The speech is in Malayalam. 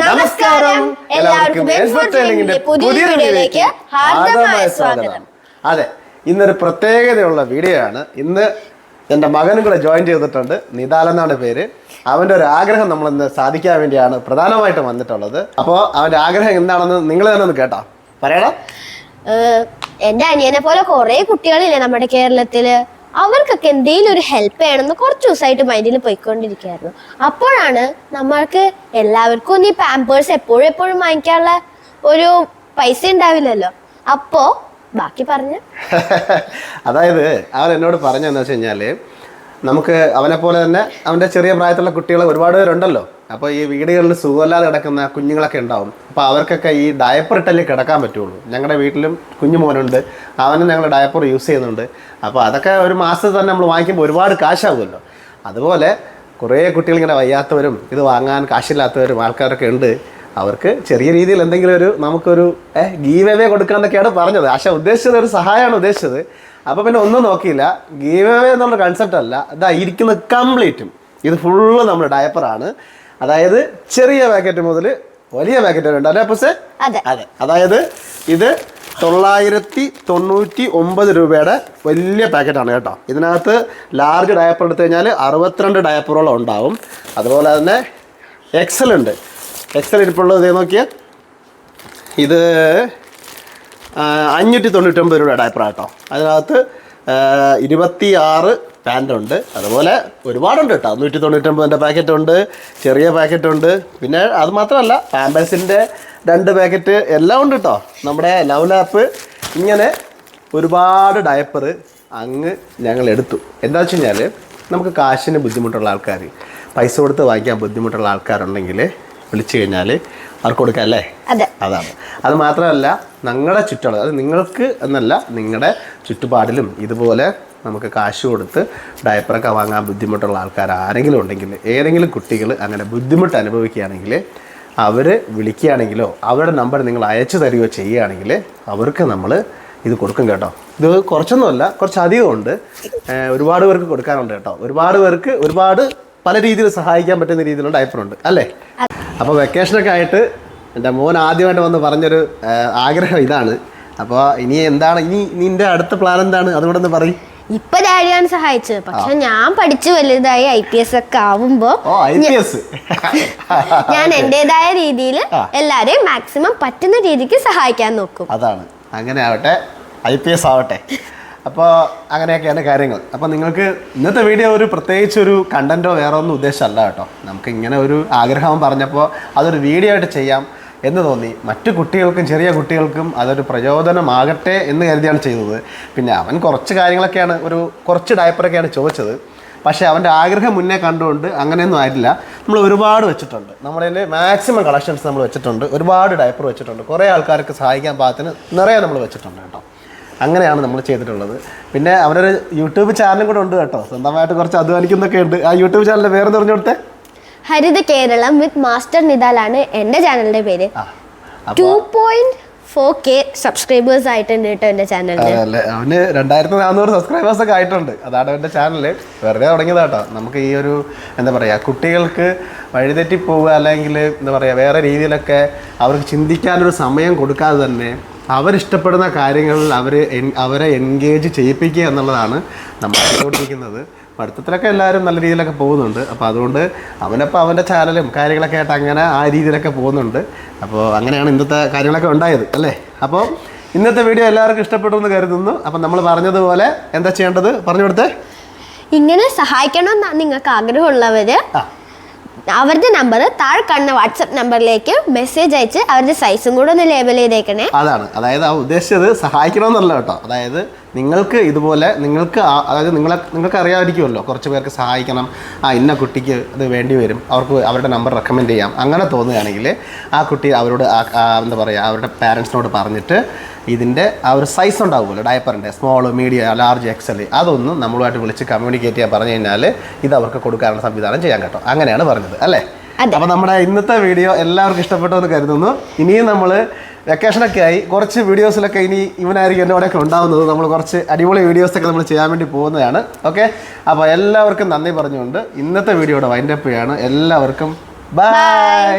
നമസ്കാരം. എല്ലാവർക്കും പുതിയ വീഡിയോയിലേക്ക് ഹാർദമായ സ്വാഗതം. അതെ ഇന്നൊരു പ്രത്യേകതയുള്ള വീഡിയോ ആണ് ഇന്ന് എന്റെ മകനും കൂടെ ജോയിൻ ചെയ്തിട്ടുണ്ട്. നിതാൽ എന്നാണ് പേര്. അവന്റെ ഒരു ആഗ്രഹം നമ്മൾ ഇന്ന് സാധിക്കാൻ വേണ്ടിയാണ് പ്രധാനമായിട്ടും വന്നിട്ടുള്ളത്. അപ്പോൾ അവന്റെ ആഗ്രഹം എന്താണെന്ന് നിങ്ങൾ തന്നെ ഒന്ന് കേട്ടോ. പറയടാ. എന്റെ അനിയനെ പോലെ കുറെ കുട്ടികളില്ലേ നമ്മുടെ കേരളത്തിൽ? അവർക്കൊക്കെ എന്തെങ്കിലും ഒരു ഹെൽപ്പ് ചെയ്യണമെന്ന് കുറച്ച് ദിവസമായിട്ട് മൈൻഡിൽ പോയിക്കൊണ്ടിരിക്കുകയായിരുന്നു. അപ്പോഴാണ് നമ്മൾക്ക് എല്ലാവർക്കും ഒന്നും ഈ പാമ്പേഴ്സ് എപ്പോഴും എപ്പോഴും വാങ്ങിക്കാനുള്ള ഒരു പൈസ ഉണ്ടാവില്ലല്ലോ. അപ്പോ ബാക്കി പറഞ്ഞു. അതായത് അവൻ എന്നോട് പറഞ്ഞതെന്ന് വെച്ച് നമുക്ക് അവനെ പോലെ തന്നെ അവന്റെ ചെറിയ പ്രായത്തിലുള്ള കുട്ടികൾ ഒരുപാട് പേരുണ്ടല്ലോ. അപ്പോൾ ഈ വീടുകളിൽ സുഖമല്ലാതെ കിടക്കുന്ന കുഞ്ഞുങ്ങളൊക്കെ ഉണ്ടാവും. അപ്പോൾ അവർക്കൊക്കെ ഈ ഡയപ്പർ ഇട്ടല്ലേ കിടക്കാൻ പറ്റുള്ളൂ. ഞങ്ങളുടെ വീട്ടിലും കുഞ്ഞു മോനുണ്ട്. അവനും ഞങ്ങൾ ഡയപ്പർ യൂസ് ചെയ്യുന്നുണ്ട്. അപ്പോൾ അതൊക്കെ ഒരു മാസത്തിൽ തന്നെ നമ്മൾ വാങ്ങിക്കുമ്പോൾ ഒരുപാട് കാശാകുമല്ലോ അതുപോലെ കുറേ കുട്ടികൾ ഇങ്ങനെ വയ്യാത്തവരും ഇത് വാങ്ങാൻ കാശില്ലാത്തവരും ആൾക്കാരൊക്കെ ഉണ്ട്. അവർക്ക് ചെറിയ രീതിയിൽ എന്തെങ്കിലും ഒരു നമുക്കൊരു ഗീവ് അവേ കൊടുക്കാന്നൊക്കെയാണ് പറഞ്ഞത്. ആശ ഉദ്ദേശിച്ചത് ഒരു സഹായമാണ് ഉദ്ദേശിച്ചത്. അപ്പോൾ പിന്നെ ഒന്നും നോക്കിയില്ല. ഗീവ് അവേ എന്നുള്ള കൺസെപ്റ്റ് അല്ല. ഇതാ കംപ്ലീറ്റും ഇത് ഫുള്ള് നമ്മുടെ ഡയപ്പറാണ് അതായത് ചെറിയ പാക്കറ്റ് മുതൽ വലിയ പാക്കറ്റ് വരെ ഉണ്ട് അല്ലേ അപ്പസേ? അതെ. അതെ. അതായത് ഇത് തൊള്ളായിരത്തി തൊണ്ണൂറ്റി ഒമ്പത് രൂപയുടെ വലിയ പാക്കറ്റാണ് കേട്ടോ. ഇതിനകത്ത് ലാർജ് ഡയപ്പർ എടുത്തു കഴിഞ്ഞാൽ അറുപത്തിരണ്ട് ഡയപ്പറോളം ഉണ്ടാവും. അതുപോലെ തന്നെ എക്സൽ ഉണ്ട്. എക്സൽ ഇരിപ്പുള്ളത് ഇതേ നോക്കിയാൽ ഇത് അഞ്ഞൂറ്റി തൊണ്ണൂറ്റൊമ്പത് രൂപയുടെ ഡയപ്പറാണ് കേട്ടോ. അതിനകത്ത് ഇരുപത്തി ആറ് പാന്റുണ്ട്. അതുപോലെ ഒരുപാടുണ്ട് കേട്ടോ. നൂറ്റി തൊണ്ണൂറ്റൊമ്പതിന്റെ പാക്കറ്റ് ഉണ്ട് ചെറിയ പാക്കറ്റ് ഉണ്ട് പിന്നെ അത് മാത്രമല്ല പാമ്പേഴ്സിന്റെ രണ്ട് പാക്കറ്റ് എല്ലാം ഉണ്ട് കേട്ടോ. നമ്മുടെ ലവ് ലാപ്പ് ഇങ്ങനെ ഒരുപാട് ഡയപ്പർ അങ്ങ് ഞങ്ങൾ എടുത്തു. എന്താ വെച്ച് കഴിഞ്ഞാൽ നമുക്ക് കാശിന് ബുദ്ധിമുട്ടുള്ള ആൾക്കാർ പൈസ കൊടുത്ത് വാങ്ങിക്കാൻ ബുദ്ധിമുട്ടുള്ള ആൾക്കാരുണ്ടെങ്കിൽ വിളിച്ചു കഴിഞ്ഞാൽ അവർക്ക് കൊടുക്കാം അല്ലേ? അതെ. അതാണ്. അത് മാത്രമല്ല ഞങ്ങളുടെ ചുറ്റുള്ള അത് നിങ്ങൾക്ക് എന്നല്ല നിങ്ങളുടെ ചുറ്റുപാടിലും ഇതുപോലെ നമുക്ക് കാശ് കൊടുത്ത് ഡയപ്പറൊക്കെ വാങ്ങാൻ ബുദ്ധിമുട്ടുള്ള ആൾക്കാർ ആരെങ്കിലും ഉണ്ടെങ്കിൽ ഏതെങ്കിലും കുട്ടികൾ അങ്ങനെ ബുദ്ധിമുട്ട് അനുഭവിക്കുകയാണെങ്കിൽ അവർ വിളിക്കുകയാണെങ്കിലോ അവരുടെ നമ്പർ നിങ്ങൾ അയച്ചു തരികയോ ചെയ്യുകയാണെങ്കിൽ അവർക്ക് നമ്മൾ ഇത് കൊടുക്കും കേട്ടോ. ഇത് കുറച്ചൊന്നുമല്ല കുറച്ച് അധികം ഉണ്ട്. ഒരുപാട് പേർക്ക് കൊടുക്കാനുണ്ട് കേട്ടോ. ഒരുപാട് പേർക്ക് ഒരുപാട് പല രീതിയിൽ സഹായിക്കാൻ പറ്റുന്ന രീതിയിലുള്ള ഡയപ്പറുണ്ട് അല്ലേ? അപ്പോൾ വെക്കേഷനൊക്കെ ആയിട്ട് എന്റെ മോൻ ആദ്യമായിട്ട് വന്ന് പറഞ്ഞൊരു ആഗ്രഹം ഇതാണ്. അപ്പോൾ ഇനി എന്താണ് ഇനി നിന്റെ അടുത്ത പ്ലാൻ എന്താണ്? അതുകൂടെ ഒന്ന് പറയും. ഇപ്പൊ ഡാഡിയാണ് സഹായിച്ചത്. പക്ഷെ ഞാൻ പഠിച്ചു വലുതായി ഐ പി എസ് ഒക്കെ ആവുമ്പോ ഞാൻ എന്റേതായ രീതിയിൽ എല്ലാരെയും മാക്സിമം പറ്റുന്ന രീതിക്ക് സഹായിക്കാൻ നോക്കും. അതാണ്. അങ്ങനെ ആവട്ടെ. ഐ പി എസ് ആവട്ടെ. അപ്പോൾ അങ്ങനെയൊക്കെയാണ് കാര്യങ്ങൾ. അപ്പോൾ നിങ്ങൾക്ക് ഇന്നത്തെ വീഡിയോ ഒരു പ്രത്യേകിച്ച് ഒരു കണ്ടന്റോ വേറെ ഒന്നും ഉദ്ദേശമല്ല കേട്ടോ. നമുക്ക് ഇങ്ങനെ ഒരു ആഗ്രഹം പറഞ്ഞപ്പോൾ അതൊരു വീഡിയോ ആയിട്ട് ചെയ്യാം. എന്ന് തോന്നി. മറ്റു കുട്ടികൾക്കും ചെറിയ കുട്ടികൾക്കും അതൊരു പ്രചോദനമാകട്ടെ എന്ന് കരുതിയാണ് ചെയ്തത്. പിന്നെ അവൻ കുറച്ച് കാര്യങ്ങളൊക്കെയാണ് ഒരു കുറച്ച് ഡയപ്പറൊക്കെയാണ് ചോദിച്ചത്. പക്ഷേ അവന്റെ ആഗ്രഹം മുന്നേ കണ്ടുകൊണ്ട് അങ്ങനെയൊന്നും ആയിട്ടില്ല. നമ്മൾ ഒരുപാട് വെച്ചിട്ടുണ്ട്. നമ്മുടെ മാക്സിമം കളക്ഷൻസ് നമ്മൾ വെച്ചിട്ടുണ്ട്. ഒരുപാട് ഡയപ്പർ വെച്ചിട്ടുണ്ട്. കുറേ ആൾക്കാർക്ക് സഹായിക്കാൻ പാകത്തിന് നിറയെ നമ്മൾ വെച്ചിട്ടുണ്ട് കേട്ടോ. അങ്ങനെയാണ് നമ്മൾ ചെയ്തിട്ടുള്ളത്. പിന്നെ അവനൊരു യൂട്യൂബ് ചാനലും കൂടെ ഉണ്ട് കേട്ടോ. സ്വന്തമായിട്ട് കുറച്ച് അധ്വാനിക്കുന്നൊക്കെ ഉണ്ട്. ആ യൂട്യൂബ് ചാനലിൽ വേറെ നിറഞ്ഞു കൊടുത്തേ? ഹരിത കേരളം വിത്ത് മാസ്റ്റർ നിതാലാണ് എന്റെ ചാനലിന്റെ പേര്. Two point four K subscribers ആയിട്ടുണ്ട് കേട്ടോ എന്റെ ചാനലിൽ അവന് രണ്ടായിരത്തി നാനൂറ് സബ്സ്ക്രൈബേഴ്സ് ഒക്കെ ആയിട്ടുണ്ട്. അതാണ് അവന്റെ ചാനൽ വെറുതെ തുടങ്ങിയതാട്ടോ. നമുക്ക് ഈ ഒരു എന്താ പറയുക കുട്ടികൾക്ക് വഴിതെറ്റി പോവുക അല്ലെങ്കിൽ എന്താ പറയുക വേറെ രീതിയിലൊക്കെ അവർക്ക് ചിന്തിക്കാനൊരു സമയം കൊടുക്കാതെ തന്നെ അവരിഷ്ടപ്പെടുന്ന കാര്യങ്ങളിൽ അവർ അവരെ എൻഗേജ് ചെയ്യിപ്പിക്കുക എന്നുള്ളതാണ് നമ്മൾ ചെയ്തുകൊണ്ടിരിക്കുന്നത്. പഠിത്തത്തിലൊക്കെ എല്ലാവരും നല്ല രീതിയിലൊക്കെ പോകുന്നുണ്ട്. അപ്പോൾ അതുകൊണ്ട് അവനപ്പോൾ അവന്റെ ചാനലും കാര്യങ്ങളൊക്കെ ആയിട്ട് അങ്ങനെ ആ രീതിയിലൊക്കെ പോകുന്നുണ്ട്. അപ്പോൾ അങ്ങനെയാണ് ഇന്നത്തെ കാര്യങ്ങളൊക്കെ ഉണ്ടായത് അല്ലേ? അപ്പോൾ ഇന്നത്തെ വീഡിയോ എല്ലാവർക്കും ഇഷ്ടപ്പെട്ടു എന്ന് കരുതുന്നു. അപ്പം നമ്മൾ പറഞ്ഞതുപോലെ എന്താ ചെയ്യേണ്ടത്? പറഞ്ഞു കൊടുത്തേ. ഇങ്ങനെ സഹായിക്കണമെന്നാണ് നിങ്ങൾക്ക് ആഗ്രഹമുള്ളവര്. അവരുടെ നമ്പർ താഴെ കാണുന്ന വാട്സപ്പ് നമ്പറിലേക്ക് മെസ്സേജ് അയച്ച് അവരുടെ സൈസും കൂടെ ഒന്ന് ലേബൽ ചെയ്തേക്കണേ. അതാണ്. അതായത് ആ ഉദ്ദേശിച്ചത് സഹായിക്കണമെന്നല്ല കേട്ടോ. അതായത് നിങ്ങൾക്ക് ഇതുപോലെ നിങ്ങൾക്ക് അതായത് നിങ്ങളെ നിങ്ങൾക്ക് അറിയാമായിരിക്കുമല്ലോ കുറച്ച് പേർക്ക് സഹായിക്കണം. ആ ഇന്ന കുട്ടിക്ക് അത് വേണ്ടി വരും. അവർക്ക് അവരുടെ നമ്പർ റെക്കമെൻഡ് ചെയ്യാം. അങ്ങനെ തോന്നുകയാണെങ്കിൽ ആ കുട്ടി അവരോട് എന്താ പറയുക അവരുടെ പാരൻസിനോട് പറഞ്ഞിട്ട് ഇതിന്റെ ആ ഒരു സൈസ് ഉണ്ടാവുമല്ലോ ഡയപ്പറിന്റെ സ്മോൾ മീഡിയം ലാർജ് എക്സൽ അതൊന്നും നമ്മളുമായിട്ട് വിളിച്ച് കമ്മ്യൂണിക്കേറ്റ് ചെയ്യാൻ പറഞ്ഞു കഴിഞ്ഞാൽ ഇത് അവർക്ക് കൊടുക്കാനുള്ള സംവിധാനം ചെയ്യാൻ കേട്ടോ. അങ്ങനെയാണ് പറഞ്ഞത് അല്ലേ? അപ്പോൾ നമ്മുടെ ഇന്നത്തെ വീഡിയോ എല്ലാവർക്കും ഇഷ്ടപ്പെട്ടു എന്ന് കരുതുന്നു. ഇനിയും നമ്മൾ വെക്കേഷനൊക്കെ ആയി കുറച്ച് വീഡിയോസിലൊക്കെ ഇനി ഇവനായിരിക്കും എന്റെ കൂടെയൊക്കെ ഉണ്ടാവുന്നത്. നമ്മൾ കുറച്ച് അടിപൊളി വീഡിയോസൊക്കെ നമ്മൾ ചെയ്യാൻ വേണ്ടി പോകുന്നതാണ് ഓക്കെ അപ്പോൾ എല്ലാവർക്കും നന്ദി പറഞ്ഞുകൊണ്ട് ഇന്നത്തെ വീഡിയോയുടെ വൈൻഡപ്പ് ചെയ്യാണ് എല്ലാവർക്കും ബൈ